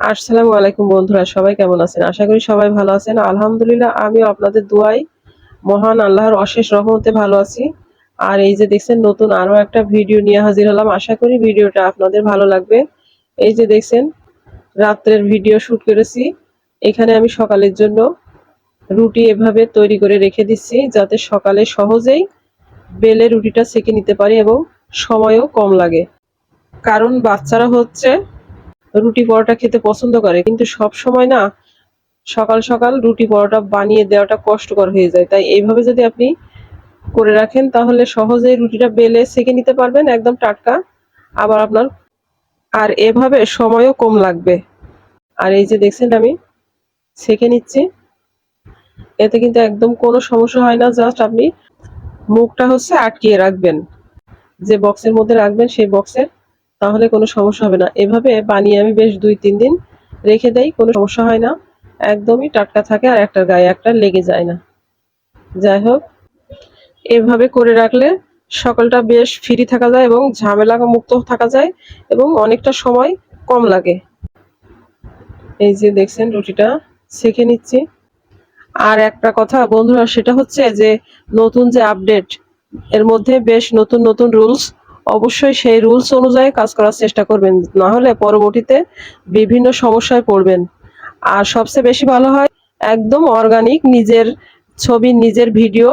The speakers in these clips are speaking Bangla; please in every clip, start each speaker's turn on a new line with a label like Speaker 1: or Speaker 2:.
Speaker 1: আসসালামু আলাইকুম বন্ধুরা, সবাই কেমন আছেন? আশা করি সবাই ভালো আছেন। আলহামদুলিল্লাহ, আমিও আপনাদের দোয়াই মহান আল্লাহর অশেষ রহমতে ভালো আছি। আর এই যে দেখছেন, নতুন আরও একটা ভিডিও নিয়ে হাজির হলাম। আশা করি ভিডিওটা আপনাদের ভালো লাগবে। এই যে দেখছেন, রাত্রের ভিডিও শুট করেছি। এখানে আমি সকালের জন্য রুটি এভাবে তৈরি করে রেখে দিচ্ছি, যাতে সকালে সহজেই বেলে রুটিটা সেকে নিতে পারি এবং সময়ও কম লাগে। কারণ বাচ্চারা হচ্ছে রুটি পরোটা খেতে পছন্দ করে, কিন্তু সব সময় না সকাল সকাল রুটি পরোটা বানিয়ে দেওয়াটা কষ্টকর হয়ে যায়। তাই এইভাবে যদি আপনি করে রাখেন, তাহলে সহজেই রুটিটা বেলে সেকে নিতে পারবেন একদম টাটকা। আবার আপনার, আর এভাবে সময়ও কম লাগবে। আর এই যে দেখছেন, আমি সেকে নিচ্ছি। এতে কিন্তু একদম কোনো সমস্যা হয় না, জাস্ট আপনি মুখটা হচ্ছে আটকিয়ে রাখবেন। যে বক্সের মধ্যে রাখবেন, সেই বক্সের তাহলে কোনো সমস্যা হবে না। এভাবে বানিয়ে আমি বেশ দুই, তিন দিন রেখে দেই, কোনো সমস্যা হয় না। একদমই টাটকা থাকে আর একটার গায়ে একটা লেগে যায় না। যাই হোক, এভাবে করে রাখলে সকালটা বেশ ফ্রি থাকা যায় এবং ঝামেলা মুক্ত থাকা যায় এবং অনেকটা সময় কম লাগে। এই যে দেখছেন রুটিটা, সেঁকে নিচ্ছি। আর একটা কথা বন্ধুরা, সেটা হচ্ছে যে নতুন যে আপডেট এর মধ্যে বেশ নতুন নতুন রুলস অবশ্যই সেই রুলস অনুযায়ী কাজ করার চেষ্টা করবেন। না হলে পরবর্তীতে বিভিন্ন সমস্যায় পড়বেন। আর সবচেয়ে বেশি ভালো হয় একদম অর্গানিক নিজের ছবি, নিজের ভিডিও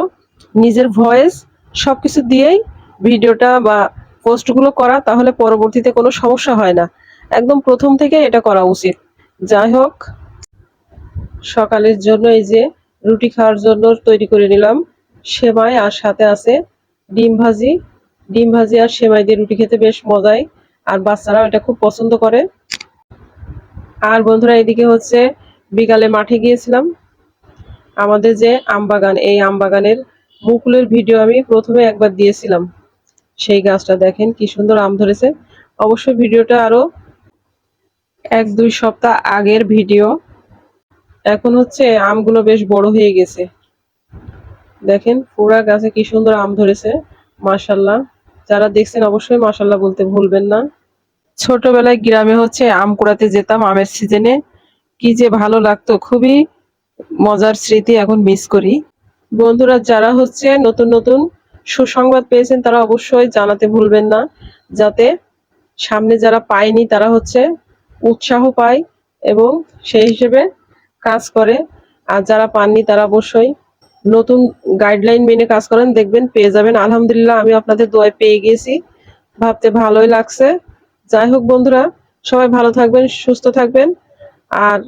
Speaker 1: নিজের ভয়েস সবকিছু দিয়েই ভিডিওটা বা পোস্টগুলো করা, তাহলে পরবর্তীতে কোনো সমস্যা হয় না। একদম প্রথম থেকে এটা করা উচিত। যাই হোক, সকালের জন্য এই যে রুটি খাওয়ার জন্য তৈরি করে নিলাম। সেমাই আর সাথে আছে ডিম ভাজি। ডিম ভাজি আর সেমাই দিয়ে রুটি খেতে বেশ মজাই। আর বাচ্চারাও এটা খুব পছন্দ করে। আর বন্ধুরা, এদিকে হচ্ছে বিকালে মাঠে গিয়েছিলাম। আমাদের যে আম বাগান, এই আম বাগানের মুকুলের ভিডিও আমি প্রথমে একবার দিয়েছিলাম। সেই গাছটা দেখেন কি সুন্দর আম ধরেছে। অবশ্যই ভিডিওটা আরও এক, দুই সপ্তাহ আগের ভিডিও। এখন হচ্ছে আমগুলো বেশ বড় হয়ে গেছে। দেখেন পুরা গাছে কি সুন্দর আম ধরেছে মাসাল্লাহ যারা দেখছেন অবশ্যই মাসাল্লাহ বলতে ভুলবেন না। ছোটবেলায় গ্রামে হচ্ছে আম কুড়াতে যেতাম আমের সিজনে কি যে ভালো লাগতো, খুবই মজার স্মৃতি এখন মিস করি। বন্ধুরা, যারা হচ্ছে নতুন নতুন সুসংবাদ পেয়েছেন, তারা অবশ্যই জানাতে ভুলবেন না, যাতে সামনে যারা পায়নি, তারা হচ্ছে উৎসাহ পায় এবং সেই হিসেবে কাজ করে। আর যারা পাননি, তারা অবশ্যই নতুন গাইডলাইন মেনে কাজ করেন, দেখবেন পেয়ে যাবেন। আলহামদুলিল্লাহ, আমি আপনাদের দোয়ায় পেয়ে গেছি ভাবতে ভালোই লাগছে। যাই হোক বন্ধুরা, সবাই ভালো থাকবেন, সুস্থ থাকবেন। আর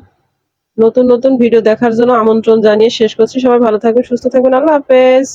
Speaker 1: নতুন নতুন ভিডিও দেখার জন্য আমন্ত্রণ জানিয়ে শেষ করছি। সবাই ভালো থাকবেন, সুস্থ থাকবেন। আল্লাহ হাফেজ।